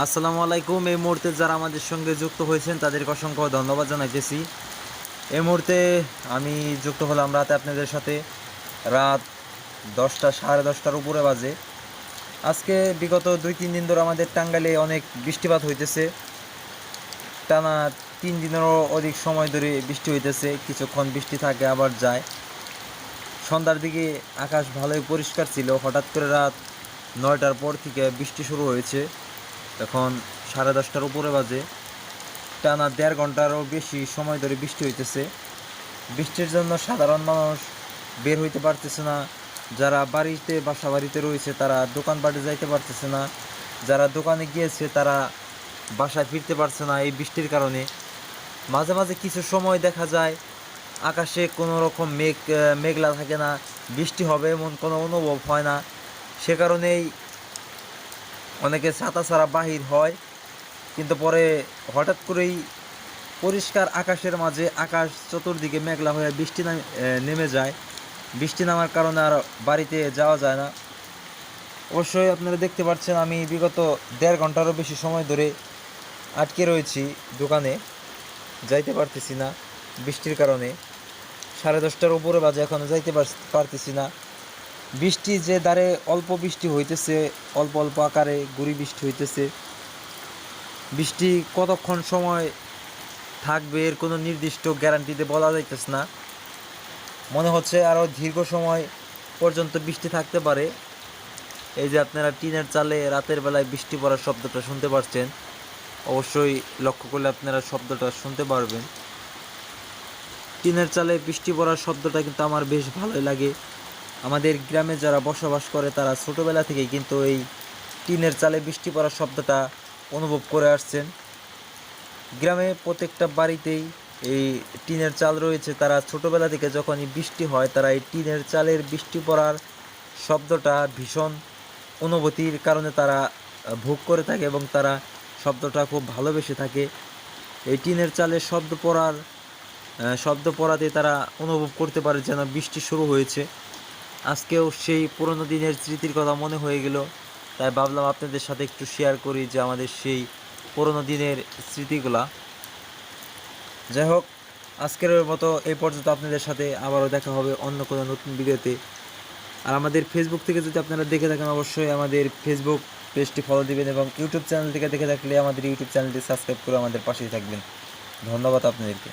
আসসালামু আলাইকুম। এই মুহূর্তে যারা আমাদের সঙ্গে যুক্ত হয়েছেন, তাদেরকে অসংখ্য ধন্যবাদ জানাইতেছি এই মুহূর্তে আমি যুক্ত হলাম রাতে আপনাদের সাথে। রাত দশটা, সাড়ে দশটার উপরে বাজে। আজকে বিগত দুই, তিন দিন ধরে আমাদের টাঙ্গাইলে অনেক বৃষ্টিপাত হইতেছে। টানা তিন দিনেরও অধিক সময় ধরে বৃষ্টি হইতেছে। কিছুক্ষণ বৃষ্টি থাকে, আবার যায়। সন্ধ্যার দিকে আকাশ ভালোই পরিষ্কার ছিল। হঠাৎ করে রাত নয়টার পর থেকে বৃষ্টি শুরু হয়েছে। এখন সাড়ে দশটার উপরে বাজে। টানা দেড় ঘন্টারও বেশি সময় ধরে বৃষ্টি হইতেছে। বৃষ্টির জন্য সাধারণ মানুষ বের হইতে পারতেছে না। যারা বাড়িতে বাসা বাড়িতে রয়েছে, তারা দোকানপাটে যাইতে পারতেছে না। যারা দোকানে গিয়েছে, তারা বাসায় ফিরতে পারছে না এই বৃষ্টির কারণে। মাঝে মাঝে কিছু সময় দেখা যায়, আকাশে কোনো রকম মেঘ মেঘলা থাকে না, বৃষ্টি হবে এমন কোনো অনুভব হয় না। সে কারণেই অনেকে ছাতা ছাড়া বাহির হয়, কিন্তু পরে হঠাৎ করেই পরিষ্কার আকাশের মাঝে আকাশ চতুর্দিকে মেঘলা হয়ে বৃষ্টি নেমে যায়। বৃষ্টি নামার কারণে আর বাড়িতে যাওয়া যায় না। অবশ্যই আপনারা দেখতে পাচ্ছেন আমি বিগত দেড় ঘন্টারও বেশি সময় ধরে আটকে রয়েছি দোকানে, যাইতে পারতেছি না বৃষ্টির কারণে। সাড়ে দশটার উপরে বাজে এখনও যাইতে পার- পারতেছি না। বৃষ্টি যে দ্বারে অল্প বৃষ্টি হইতেছে, অল্প অল্প আকারে গুড়ি বৃষ্টি হইতেছে। বৃষ্টি কতক্ষণ সময় থাকবে এর কোনো নির্দিষ্ট গ্যারান্টিতে বলা যাইতেছে না। মনে হচ্ছে আরও দীর্ঘ সময় পর্যন্ত বৃষ্টি থাকতে পারে। এই যে আপনারা টিনের চালে রাতের বেলায় বৃষ্টি পড়ার শব্দটা শুনতে পারছেন, অবশ্যই লক্ষ্য করলে আপনারা শব্দটা শুনতে পারবেন। টিনের চালে বৃষ্টি পড়ার শব্দটা কিন্তু আমার বেশ ভালোই লাগে। আমাদের গ্রামে যারা বসবাস করে তারা ছোটোবেলা থেকেই কিন্তু এই টিনের চালে বৃষ্টি পড়ার শব্দটা অনুভব করে আসছেন। গ্রামে প্রত্যেকটা বাড়িতেই এই টিনের চাল রয়েছে। তারা ছোটোবেলা থেকে যখনই বৃষ্টি হয়, তারা এই টিনের চালের বৃষ্টি পড়ার শব্দটা ভীষণ অনুভূতির কারণে তারা ভোগ করে থাকে এবং তারা শব্দটা খুব ভালোবেসে থাকে। এই টিনের চালের শব্দ পড়ার শব্দ পড়াতে তারা অনুভব করতে পারে যেন বৃষ্টি শুরু হয়েছে। আজকেও সেই পুরনো দিনের স্মৃতির কথা মনে হয়ে গেল। তাই ভাবলাম আপনাদের সাথে একটু শেয়ার করি যে আমাদের সেই পুরনো দিনের স্মৃতিগুলা। যাই হোক, আজকের মতো এই পর্যন্ত আপনাদের সাথে আবারও দেখা হবে অন্য কোনো নতুন ভিডিওতে। আর আমাদের ফেসবুক থেকে যদি আপনারা দেখে থাকেন, অবশ্যই আমাদের ফেসবুক পেজটি ফলো দিবেন এবং ইউটিউব চ্যানেল থেকে দেখে থাকলে আমাদের ইউটিউব চ্যানেলটি সাবস্ক্রাইব করে আমাদের পাশেই থাকবেন। ধন্যবাদ আপনাদেরকে।